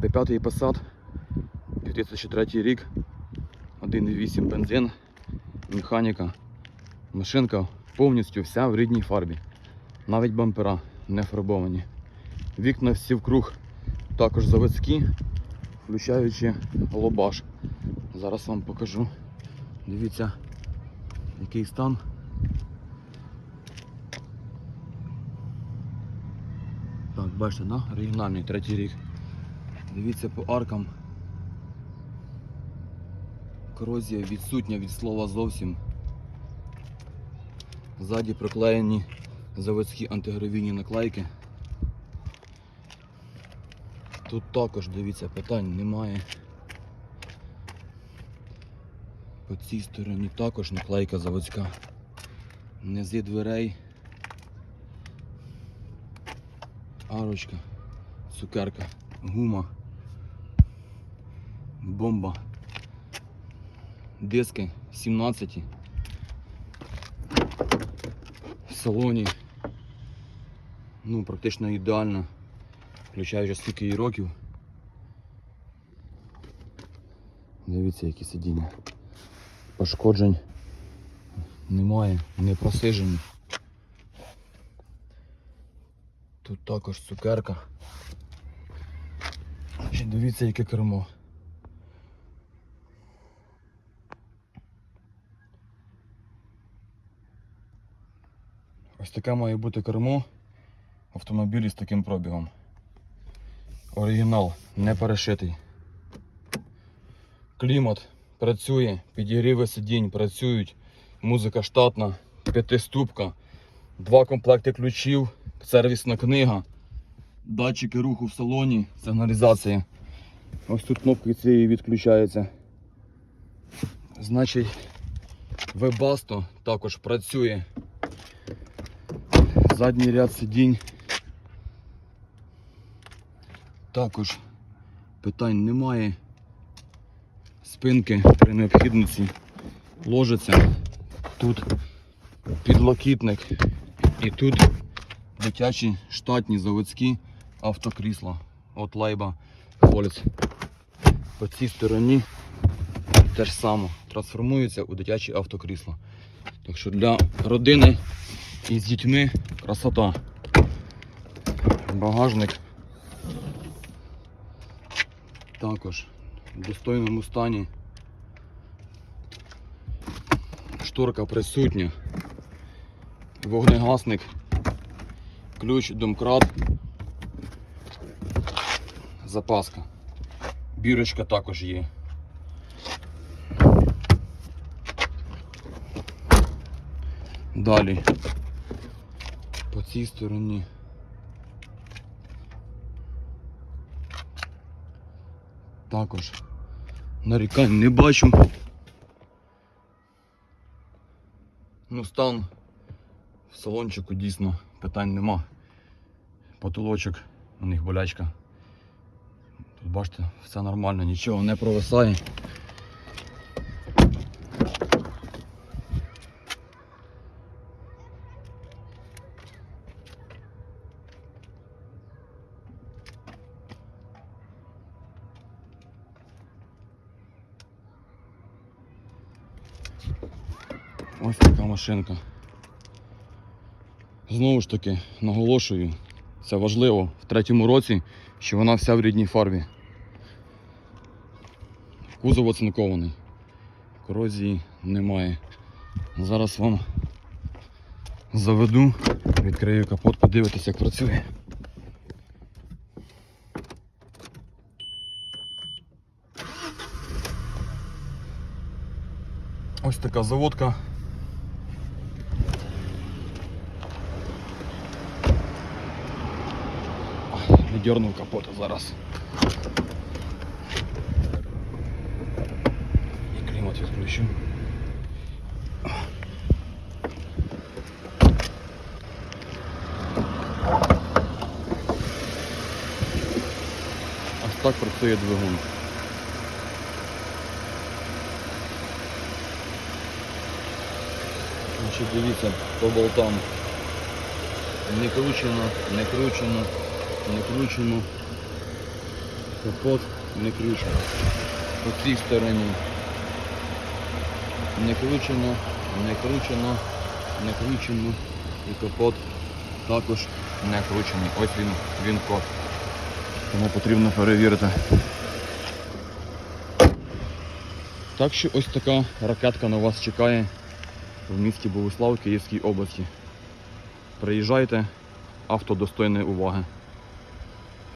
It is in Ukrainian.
Д5 Passat, 2003 рік, 1.8 бензин, механіка. Машинка повністю вся в рідній фарбі. Навіть бампера не фарбовані. Вікна всі вкруг також заводські, включаючи лобаш. Зараз вам покажу. Дивіться, який стан. Так, бачите, на оригінальний третій рік. Дивіться по аркам. Корозія відсутня від слова зовсім. Ззаді приклеєні заводські антигравійні наклейки. Тут також, дивіться, питань немає. По цій стороні також наклейка заводська. Низи дверей. Арочка, цукерка, гума, бомба, диски 17 в салоні. Ну, практично ідеально, включаючи скільки їй років. Дивіться, які сидіння. Пошкоджень немає, не просижені. Тут також цукерка. І дивіться, яке кермо. Ось таке має бути кермо автомобілі з таким пробігом. Оригінал не перешитий. Клімат працює, підігріви сидінь працюють, музика штатна, п'ятиступка, два комплекти ключів, сервісна книга, датчики руху в салоні, сигналізація. Ось тут кнопка цієї відключається. Значить, Webasto також працює. Задній ряд сидінь. Також питань немає. Спинки при необхідності ложиться. Тут підлокітник і тут дитячі штатні заводські автокрісла. От лайба Фоліц. По цій стороні те ж саме трансформується у дитячі автокрісла. Так що для родини і з дітьми красота. Багажник також в достойному стані. Шторка присутня. Вогнегасник, ключ, домкрат, запаска. Бірочка також є. Далі цій стороні. Також нарікань не бачу. Ну, стан в салончику дійсно питань нема. Потолочок, у них болячка. Тут бачите, все нормально, нічого не провисає. Ось така машинка. Знову ж таки, наголошую, це важливо в третьому році, що вона вся в рідній фарбі. Кузов оцинкований. Корозії немає. Зараз вам заведу, відкрию капот, подивитися, як працює. Ось така заводка. Віддернув капота зараз. І клімат відключу. Ось так працює двигун. Значить, дивіться по болтам. Не кручено, не кручено, не кручено. Капот не кручено. По цій стороні не кручено, не кручено, не кручено. І капот також не кручений. Ось він, він код. Тому потрібно перевірити. Так що ось така ракетка на вас чекає в місті Богуслав Київській області. Приїжджайте, авто достойне уваги.